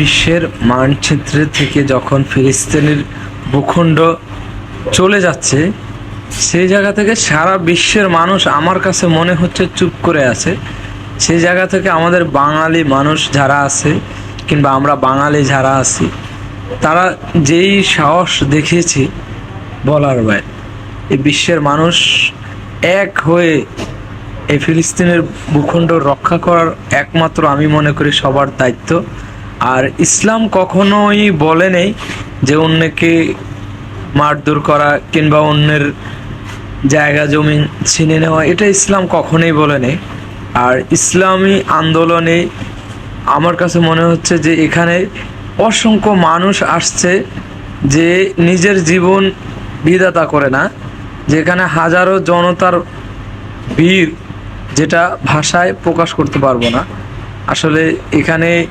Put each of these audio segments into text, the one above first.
বিশ্বের মানচিত্রে থেকে যখন ফিলিস্তিনের ভূখণ্ড চলে যাচ্ছে, সেই জায়গা থেকে সারা বিশ্বের মানুষ আমার কাছে মনে হচ্ছে চুপ করে আছে। সেই জায়গা থেকে আমাদের বাঙালি মানুষ যারা আছে, কিংবা আমরা বাঙালি যারা আছি, তারা যেই সাহস দেখিয়েছি, বলার বাইরে এই বিশ্বের মানুষ এক হয়ে এই ফিলিস্তিনের ভূখণ্ড রক্ষা করার একমাত্র আমি মনে করি সবার দায়িত্ব। আর ইসলাম কখনোই বলে নেই যে অন্যকে মারধর করা কিংবা অন্যের জায়গা, জমি ছিনে নেওয়া, এটা ইসলাম কখনোই বলে নেই। আর ইসলামী আন্দোলনে আমার কাছে মনে হচ্ছে যে এখানে অসংখ্য মানুষ আসছে যে নিজের জীবন বিধাতা করে না, যেখানে হাজারো জনতার ভিড় যেটা ভাষায় প্রকাশ করতে পারব না। আসলে এখানে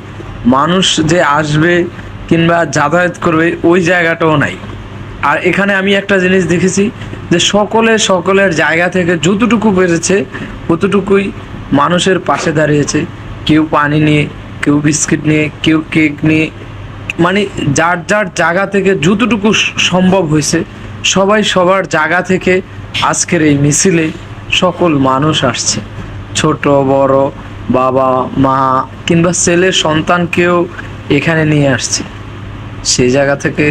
মানুষ যে আসবে কিংবা যাতায়াত করবে, ওই জায়গাটাও নাই। আর এখানে আমি একটা জিনিস দেখেছি যে সকলে সকলের জায়গা থেকে যতটুকু পেরেছে ততটুকুই মানুষের পাশে দাঁড়িয়েছে। কেউ পানি নিয়ে, কেউ বিস্কিট নিয়ে, কেউ কেক নিয়ে মানে যার যার জায়গা থেকে যতটুকু সম্ভব হয়েছে, সবাই সবার জায়গা থেকে আজকের এই মিছিলে সকল মানুষ আসছে। ছোট, বড় বাবা, মা কিংবা ছেলে সন্তানকেও এখানে নিয়ে আসছে। সেই জায়গা থেকে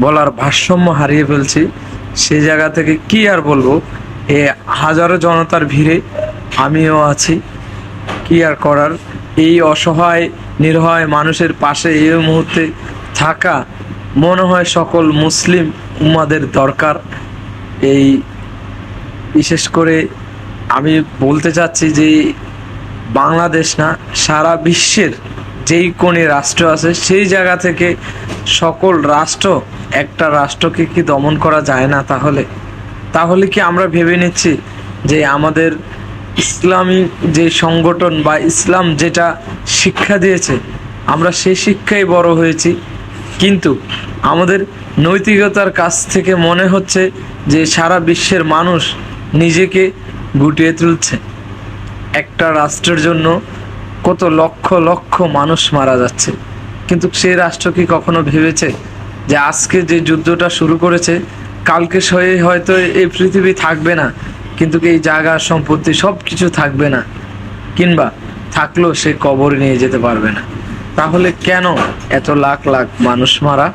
বলার ভারসাম্য হারিয়ে ফেলছি। সে জায়গা থেকে কি আর বলব? এ হাজারো জনতার ভিড়ে আমিও আছি। কি আর করার? এই অসহায় নির্ভয় মানুষের পাশে এই মুহূর্তে থাকা মনে হয় সকল মুসলিম উম্মাদের দরকার। এই বিশেষ করে আমি বলতে চাচ্ছি যে বাংলাদেশ না, সারা বিশ্বের যেই কোণে রাষ্ট্র আছে, সেই জায়গা থেকে সকল রাষ্ট্র, একটা রাষ্ট্রকে কি দমন করা যায় না তাহলে? তাহলে কি আমরা ভেবে নিচ্ছি যে আমাদের ইসলামী যে সংগঠন বা ইসলাম যেটা শিক্ষা দিয়েছে, আমরা সেই শিক্ষায় বড় হয়েছি? কিন্তু আমাদের নৈতিকতার কাছ থেকে মনে হচ্ছে যে সারা বিশ্বের মানুষ নিজেকে গুটিয়ে তুলছে। একটা রাষ্ট্রের জন্য কত লক্ষ লক্ষ মানুষ মারা যাচ্ছে। কিন্তু সেই রাষ্ট্র কি কখনো ভেবেছে যে আজকে যে যুদ্ধটা শুরু করেছে, কালকে সয়ে হয়তো এই পৃথিবী থাকবে না, কিন্তু এই জায়গা, সম্পত্তি সব কিছু থাকবে না, কিংবা থাকলেও সে কবর নিয়ে যেতে পারবে না। তাহলে কেন এত লাখ লাখ মানুষ মারা?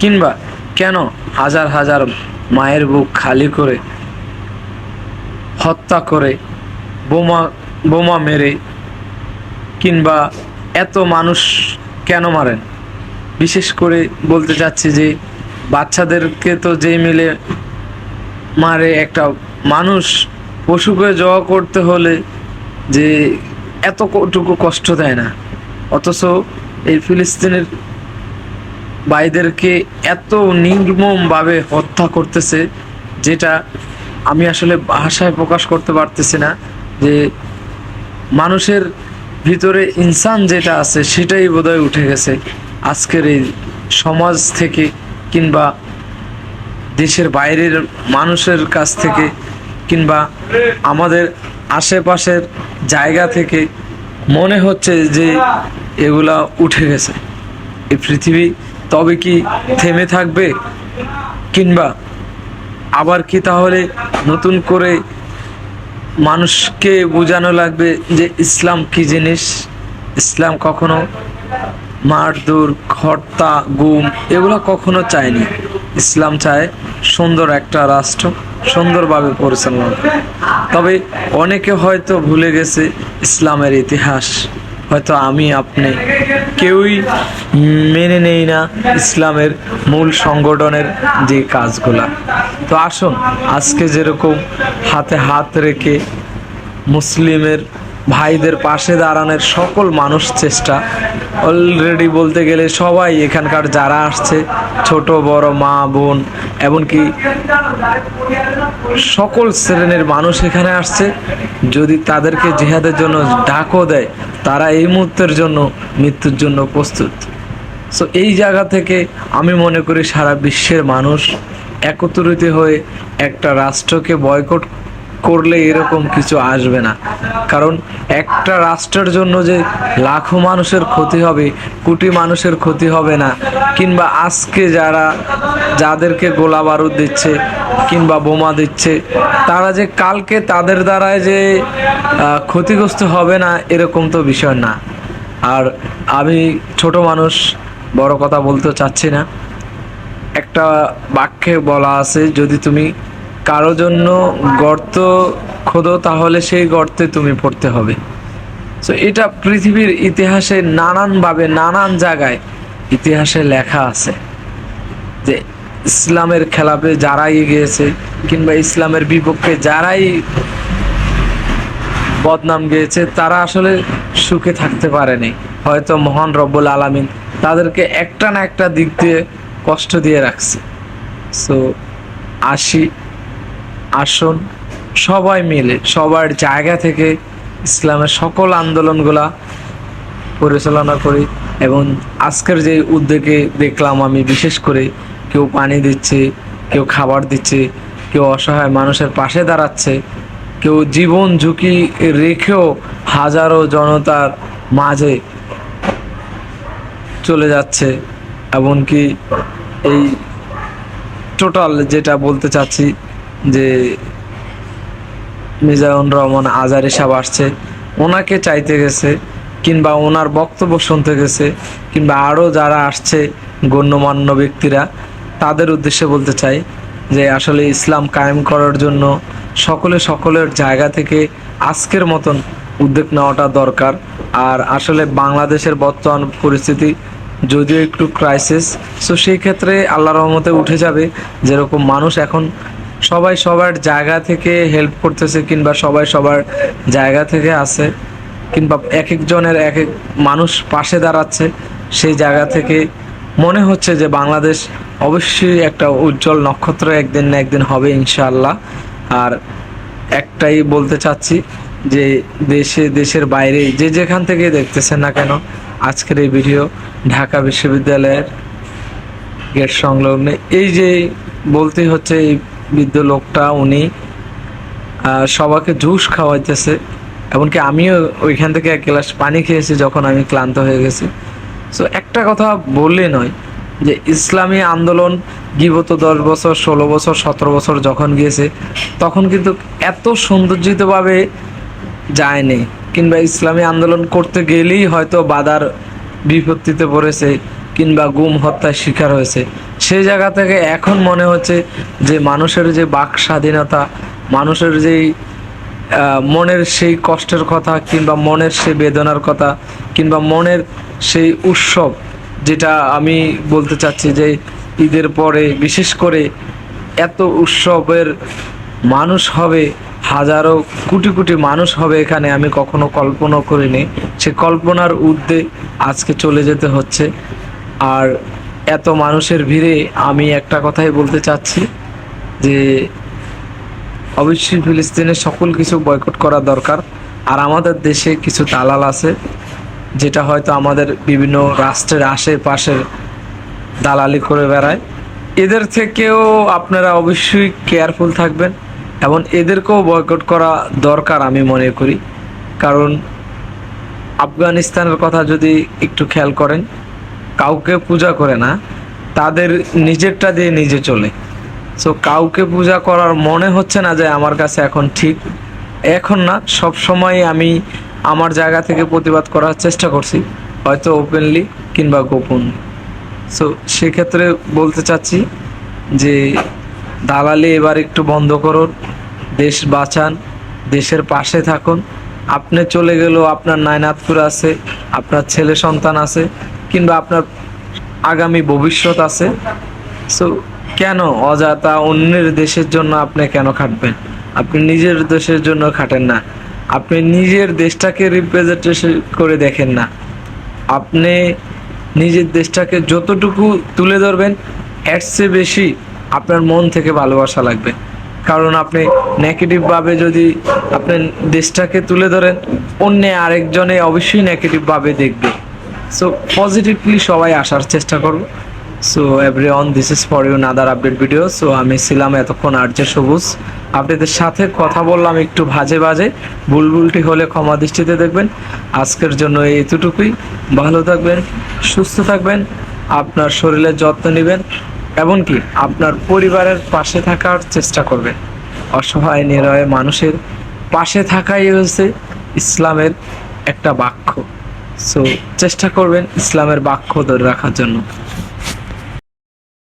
কিংবা কেন হাজার হাজার মায়ের বুক খালি করে হত্যা করে, বোমা বোমা মেরে, কিংবা এত মানুষ কেন মারেন? বিশেষ করে বলতে চাচ্ছি যে বাচ্চাদেরকে তো যেই মিলে মারে একটা মানুষ, পশুকে জবা করতে হলে যে এতটুকু কষ্ট দেয় না। অথচ এই ফিলিস্তিনের ভাইদেরকে এত নির্মমভাবে হত্যা করতেছে, যেটা আমি আসলে ভাষায় প্রকাশ করতে পারতেছি না, যে মানুষের ভিতরে ইনসান যেটা আছে, সেটাই বোধহয় উঠে গেছে আজকের এই সমাজ থেকে কিংবা দেশের বাইরের মানুষের কাছ থেকে কিংবা আমাদের আশেপাশের জায়গা থেকে মনে হচ্ছে যে এগুলা উঠে গেছে। এই পৃথিবী তবে কি থেমে থাকবে? কিংবা আবার কি তাহলে নতুন করে মানুষকে বোঝানো লাগবে যে ইসলাম কি জিনিস? ইসলাম কখনো মারধর হত্যা গুম এগুলো কখনো চায়নি। ইসলাম চায় সুন্দর একটা রাষ্ট্র, সুন্দরভাবে পরিচালনা তবে অনেকে হয়তো ভুলে গেছে ইসলামের ইতিহাস। হয়তো আমি, আপনি কেউই মেনে নেই না ইসলামের মূল সংগঠনের যে কাজগুলা। তো আসুন, আজকে যেরকম হাতে হাত রেখে মুসলিমের ভাইদের পাশে দাঁড়ানোর সকল মানুষ চেষ্টা। অলরেডি বলতে গেলে সবাই এখানকার যারা আসছে, ছোট, বড়, মা, বোন, এমনকি সকল শ্রেণির মানুষ এখানে আসছে। যদি তাদেরকে জেহাদের জন্য ডাকও দেয়, তারা এই মুহূর্তের জন্য মৃত্যুর জন্য প্রস্তুত। সো এই জায়গা থেকে আমি মনে করি সারা বিশ্বের মানুষ একত্রিত হয়ে একটা রাষ্ট্রকে বয়কট করলে এরকম কিছু আসবে না। কারণ একটা রাষ্ট্রের জন্য যে লাখো মানুষের ক্ষতি হবে, কোটি মানুষের ক্ষতি হবে না। কিংবা আজকে যারা, যাদেরকে গোলা বারুদ দিচ্ছে কিংবা বোমা দিচ্ছে, তারা যে কালকে তাদের দ্বারায় যে ক্ষতিগ্রস্ত হবে না, এরকম তো বিষয় না। আর আমি ছোট মানুষ, বড় কথা বলতে চাচ্ছি না। একটা বাক্যে বলা আছে, যদি তুমি কারও জন্য গর্ত খোদো, তাহলে সেই গর্তে তুমি পড়তে হবে। তো এটা পৃথিবীর ইতিহাসে নানানভাবে, নানান জায়গায় ইতিহাসে লেখা আছে যে ইসলামের খেলাপে যারাই গিয়েছে কিংবা ইসলামের বিপক্ষে যারাই বদনাম গিয়েছে, তারা আসলে সুখে থাকতে পারেনি। হয়তো মহান রব্বুল আলামিন তাদেরকে একটা না একটা দিক দিয়ে কষ্ট দিয়ে রাখছে। সো আসি আসুন, সবাই মিলে, সবার জায়গা থেকে ইসলামের সকল আন্দোলনগুলা পরিচালনা করি এবং আজকের যে উদ্যোগে দেখলাম আমি বিশেষ করে কেউ পানি দিচ্ছে, কেউ খাবার দিচ্ছে, কেউ অসহায় মানুষের পাশে দাঁড়াচ্ছে, কেউ জীবন ঝুঁকি রেখেও হাজারো জনতার মাঝে চলে যাচ্ছে, এমনকি এই টোটাল যেটা বলতে চাচ্ছি যে মিজানুর রহমান আজারি সাহেব আসছে, ওনাকে চাইতে গেছে, কিংবা ওনার বক্তব্য শুনতে গেছে, কিংবা আরও যারা আসছে গণ্যমান্য ব্যক্তিরা, তাদের উদ্দেশ্যে বলতে চাই যে আসলে ইসলাম কায়েম করার জন্য সকলে সকলের জায়গা থেকে আজকের মতন উদ্যোগ নেওয়াটা দরকার। আর আসলে বাংলাদেশের বর্তমান পরিস্থিতি যদিও একটু ক্রাইসিস সো সেই ক্ষেত্রে আল্লাহ রহমতে উঠে যাবে। যেরকম মানুষ এখন সবাই সবার জায়গা থেকে হেল্প করতেছে কিংবা সবাই সবার জায়গা থেকে আছে, কিংবা এক একজনের এক এক মানুষ পাশে দাঁড়াচ্ছে, সেই জায়গা থেকে মনে হচ্ছে যে বাংলাদেশ অবশ্যই একটা উজ্জ্বল নক্ষত্র একদিন না একদিন হবে ইনশাআল্লাহ। আর একটাই বলতে চাচ্ছি যে দেশে, দেশের বাইরে যে যেখান থেকে দেখতেছেন না কেন, আজকের এই ভিডিও ঢাকা বিশ্ববিদ্যালয়ের গেট সংলগ্ন এই যে বলতে হচ্ছে এই বৃদ্ধ লোকটা উনি আহ, সবাইকে জুস খাওয়াইতেছে। এমনকি আমিও ওইখান থেকে এক গ্লাস পানি খেয়েছি যখন আমি ক্লান্ত হয়ে গেছি। সো একটা কথা বললে নয় যে ইসলামী আন্দোলন বিগত দশ বছর ষোলো বছর সতেরো বছর যখন গিয়েছে তখন কিন্তু এত সৌন্দর্যিতভাবে যায়নি। কিংবা ইসলামী আন্দোলন করতে গেলেই হয়তো বাধার বিপত্তিতে পড়েছে। কিংবা গুম হত্যার শিকার হয়েছে। সেই জায়গা থেকে এখন মনে হচ্ছে যে মানুষের যে বাক স্বাধীনতা, মানুষের যেই মনের সেই কষ্টের কথা কিংবা মনের সেই বেদনার কথা কিংবা মনের সেই উৎসব, যেটা আমি বলতে চাচ্ছি যে ঈদের পরে বিশেষ করে এত উৎসবের মানুষ হবে, হাজারো কোটি কোটি মানুষ হবে এখানে আমি কখনো কল্পনা করিনি। সে কল্পনার ঊর্ধ্বে আজকে চলে যেতে হচ্ছে। আর এত মানুষের ভিড়ে আমি একটা কথাই বলতে চাচ্ছি যে অবশ্যই ফিলিস্তিনের সকল কিছু বয়কট করা দরকার। আর আমাদের দেশে কিছু দালাল আছে, যেটা হয়তো আমাদের বিভিন্ন রাষ্ট্রের আশেপাশের দালালি করে বেড়ায়। এদের থেকেও আপনারা অবশ্যই কেয়ারফুল থাকবেন এবং এদেরকেও বয়কট করা দরকার আমি মনে করি। কারণ আফগানিস্তানের কথা যদি একটু খেয়াল করেন কাউকে পূজা করে না, তাদের নিজেরটা দিয়ে নিজে চলে। সো কাউকে পূজা করার মনে হচ্ছে না যে আমার কাছে এখন ঠিক। এখন না, সব সময় আমি আমার জায়গা থেকে প্রতিবাদ করার চেষ্টা করছি, হয়তো ওপেনলি কিংবা গোপন। সো সেক্ষেত্রে বলতে চাচ্ছি যে দালালি এবার একটু বন্ধ করুন, দেশ বাঁচান, দেশের পাশে থাকুন। আপনি চলে গেলেও আপনার নায়নাতপুর আছে, আপনার ছেলে সন্তান আছে কিংবা আপনার আগামী ভবিষ্যৎ আছে? সো কেন অযথা অন্যের দেশের জন্য আপনি কেন খাটবেন? আপনি নিজের দেশের জন্য খাটেন না। আপনি নিজের দেশটাকে রিপ্রেজেন্টেশন করে দেখেন না। আপনি নিজের দেশটাকে যতটুকু তুলে ধরবেন, এর চেয়ে বেশি আপনার মন থেকে ভালোবাসা লাগবে। কারণ আপনি নেগেটিভভাবে যদি আপনি দেশটাকে তুলে ধরেন, অন্য আরেকজনে অবশ্যই নেগেটিভভাবে দেখবে। সো পজিটিভলি সবাই আসার চেষ্টা করব। So everyone this is for you another update video so আমি ছিলাম এতক্ষণ আর্য সবুজ। আপনাদের সাথে কথা বললাম একটু ভাজে বাজে। বুলবুলটি হলে ক্ষমা দৃষ্টিতে দেখবেন। আজকের জন্য এতটুকুই ভালো থাকবেন, সুস্থ থাকবেন, আপনার শরীরের যত্ন নেবেন, এমনকি আপনার পরিবারের পাশে থাকার চেষ্টা করবেন। অসহায়, নিরয় মানুষের পাশে থাকাই হচ্ছে ইসলামের একটা বাক্য। সো চেষ্টা করবেন ইসলামের বাক্য ধরে রাখার জন্য।